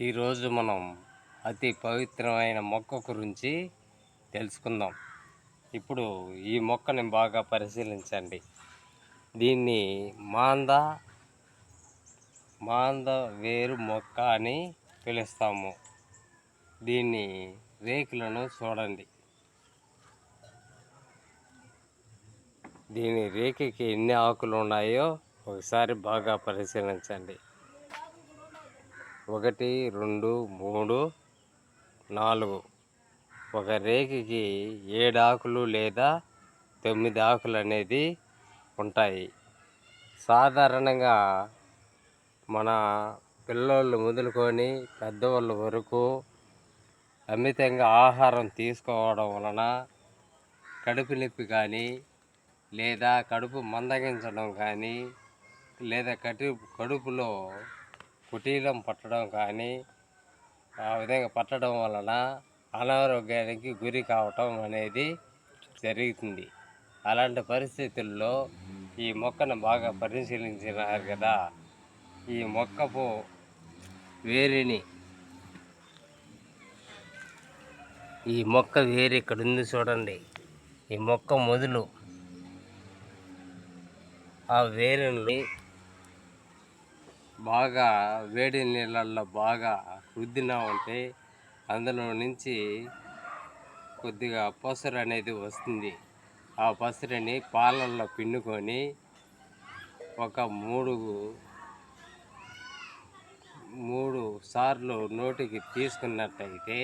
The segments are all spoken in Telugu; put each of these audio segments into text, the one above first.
ఈరోజు మనం అతి పవిత్రమైన మొక్క గురించి తెలుసుకుందాం. ఇప్పుడు ఈ మొక్కని బాగా పరిశీలించండి. దీన్ని మాంద మాంద వేరు మొక్క అని పిలుస్తాము. దీన్ని రేకులను చూడండి. దీని రేకుకి ఎన్ని ఆకులు ఉన్నాయో ఒకసారి బాగా పరిశీలించండి. ఒకటి రెండు మూడు నాలుగు. ఒక రేకుకి ఏడు ఆకులు లేదా తొమ్మిది ఆకులు అనేది ఉంటాయి. సాధారణంగా మన పిల్లోళ్ళు మొదలుకొని పెద్దవాళ్ళ వరకు అమితంగా ఆహారం తీసుకోవడం వలన కడుపు నొప్పి కానీ లేదా కడుపు మందగించడం కానీ లేదా కటి కడుపులో కుటీలం పట్టడం కానీ ఆ విధంగా పట్టడం వలన అనారోగ్యానికి గురి కావటం అనేది జరుగుతుంది. అలాంటి పరిస్థితుల్లో ఈ మొక్కను బాగా పరిశీలించినారు కదా. ఈ మొక్కపు వేరిని ఈ మొక్క వేరు ఇక్కడ ఉంది చూడండి. ఈ మొక్క మొదలు ఆ వేరుని బాగా వేడి నీళ్ళల్లో బాగా రుద్దినా ఉంటే అందులో నుంచి కొద్దిగా పసరు అనేది వస్తుంది. ఆ పసరుని పాలల్లో పిండుకొని ఒక మూడు మూడు సార్లు నోటికి తీసుకున్నట్టయితే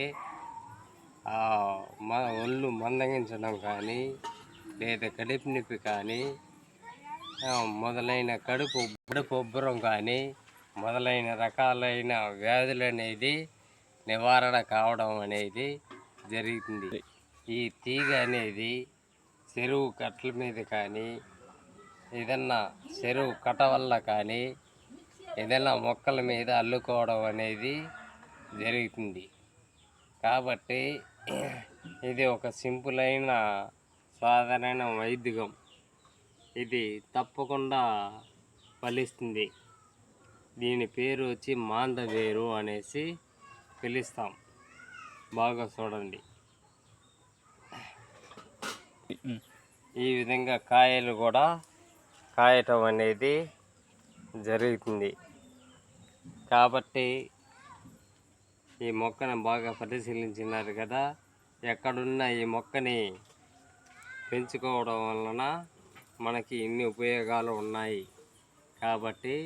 ఆ మ ఒళ్ళు మందగించడం కానీ లేదా కడుపు నొప్పి కానీ మొదలైన కడుపు కడుపు ఉబ్బరం కానీ మొదలైన రకాలైన వ్యాధులు అనేది నివారణ కావడం అనేది జరుగుతుంది. ఈ తీగ అనేది చెరువు కట్టల మీద కానీ ఏదన్నా చెరువు కట్ట వల్ల కానీ ఏదైనా మొక్కల మీద అల్లుకోవడం అనేది జరుగుతుంది. కాబట్టి ఇది ఒక సింపుల్ అయిన సాధారణ వైద్యం. ఇది తప్పకుండా ఫలిస్తుంది. దీని పేరు వచ్చి మాందవేరు అనేసి పిలుస్తాం. బాగా చూడండి. ఈ విధంగా కాయలు కూడా కాయటం అనేది జరుగుతుంది. కాబట్టి ఈ మొక్కను బాగా పరిశీలించినారు కదా. ఎక్కడున్న ఈ మొక్కని పెంచుకోవడం వలన మనకి ఇన్ని ఉపయోగాలు ఉన్నాయి. కాబట్టి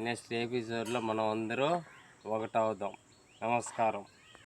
నెక్స్ట్ ఎపిసోడ్లో మనం అందరూ ఒకటవుదాం. నమస్కారం.